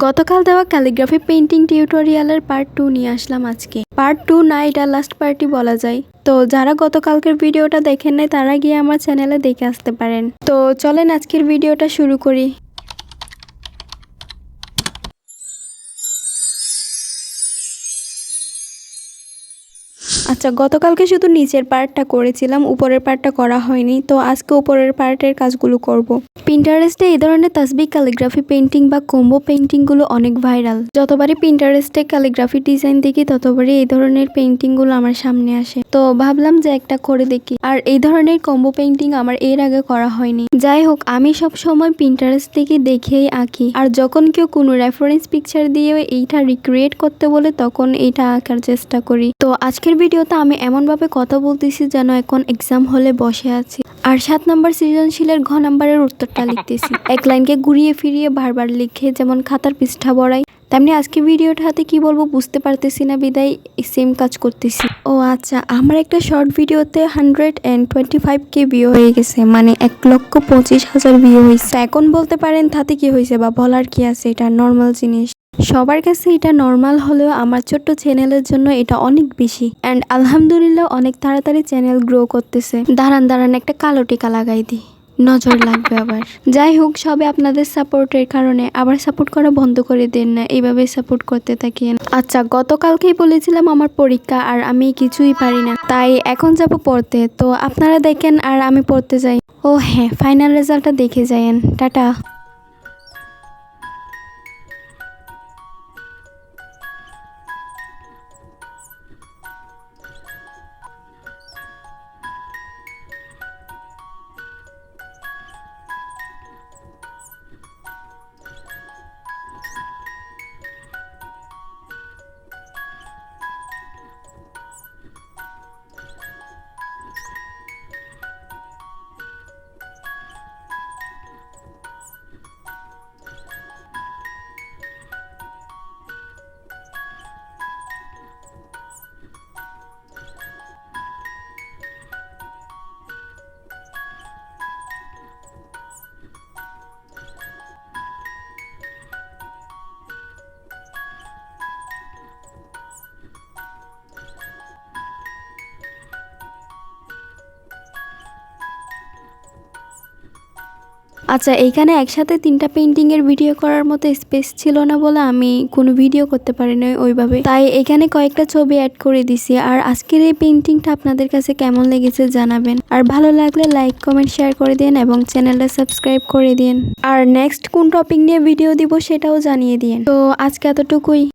গতকাল দেওয়া calligraphy painting টিউটোরিয়ালের পার্ট টু নিয়ে আসলাম আজকে। পার্ট টু না, এটা লাস্ট পার্টি বলা যায়। তো যারা গতকালকের ভিডিওটা দেখেন নাই, তারা গিয়ে আমার চ্যানেলে দেখে আসতে পারেন। তো চলেন আজকের ভিডিওটা শুরু করি। আচ্ছা গতকালকে শুধু নিচের পার্টটা করেছিলাম, উপরের পার্টটা করা হয়নি, তো আজকে উপরের পার্টের কাজগুলো করব। পিন্টারেস্টে এই ধরনের তাসবি ক্যালিগ্রাফি পেন্টিং বা কোম্বো পেন্টিংগুলো অনেক ভাইরাল যতবারই পিন্টারেস্টে ক্যালিগ্রাফি ডিজাইন দেখি, ততবারই এই ধরনের পেন্টিংগুলো আমার সামনে আসে। তো ভাবলাম যে একটা করে দেখি। আর এই ধরনের কম্বো পেন্টিং আমার এর আগে করা হয়নি। যাই হোক, আমি সব সময় পিন্টারেস্ট থেকে দেখেই আঁকি। আর যখন কেউ কোনো রেফারেন্স পিকচার দিয়ে এইটা রিক্রিয়েট করতে বলে, তখন এইটা আঁকার চেষ্টা করি। তো আজকের ভিডিওতে আমি এমনভাবে কথা বলতেছি যেন এখন এক্সাম হলে বসে আছি। আর সাত নম্বর সৃজনশীলের ঘ নম্বরের উত্তরটা লিখতেছি। এক লাইনকে ঘুরিয়ে ফিরিয়ে বারবার লিখে যেমন খাতার পৃষ্ঠা বড়াই তেমনি আজকে ভিডিওটা হাতে কি বলব বুঝতে পারতেছি না, বিদায় সেম কাজ করতেছি। ও আচ্ছা আমার একটা শর্ট ভিডিওতে hundred and twenty five K view হয়ে গেছে মানে এক লক্ষ পঁচিশ হাজার ভিউ হয়েছে এখন বলতে পারেন তাতে কি হয়েছে বা বলার কি আছে, এটা নর্মাল জিনিস। সবার কাছে এটা নর্মাল হলেও আমার ছোট্ট চ্যানেলের জন্য এটা অনেক বেশি। অ্যান্ড আলহামদুলিল্লাহ অনেক তাড়াতাড়ি চ্যানেল গ্রো করতেছে। দাঁড়ান দাঁড়ান, একটা কালো টিকা লাগাই দিই নজর লাগবে আবার। যাই হোক, সবে আপনাদের সাপোর্টের কারণে আবার সাপোর্ট করা বন্ধ করে দেন না। এইভাবে সাপোর্ট করতে থাকেন আচ্ছা গতকালকেই বলেছিলাম আমার পরীক্ষা আর আমি কিছুই পারি না। তাই এখন যাব পড়তে। তো আপনারা দেখেন আর আমি পড়তে যাই। ও হ্যাঁ ফাইনাল রেজাল্টটা দেখে যায়েন। টাটা। আচ্ছা এইখানে একসাথে তিনটা পেন্টিং এর ভিডিও করার মতো স্পেস ছিল না বলে আমি কোনো ভিডিও করতে পারি না ওইভাবে। তাই এখানে কয়েকটা ছবি অ্যাড করে দিছি। আর আজকের এই পেন্টিংটা আপনাদের কাছে কেমন লেগেছে জানাবেন। আর ভালো লাগলে লাইক কমেন্ট শেয়ার করে দিন এবং চ্যানেলটা সাবস্ক্রাইব করে দিন। আর নেক্সট কোন টপিক নিয়ে ভিডিও দিব সেটাও জানিয়ে দিন। তো আজকে এতটুকুই।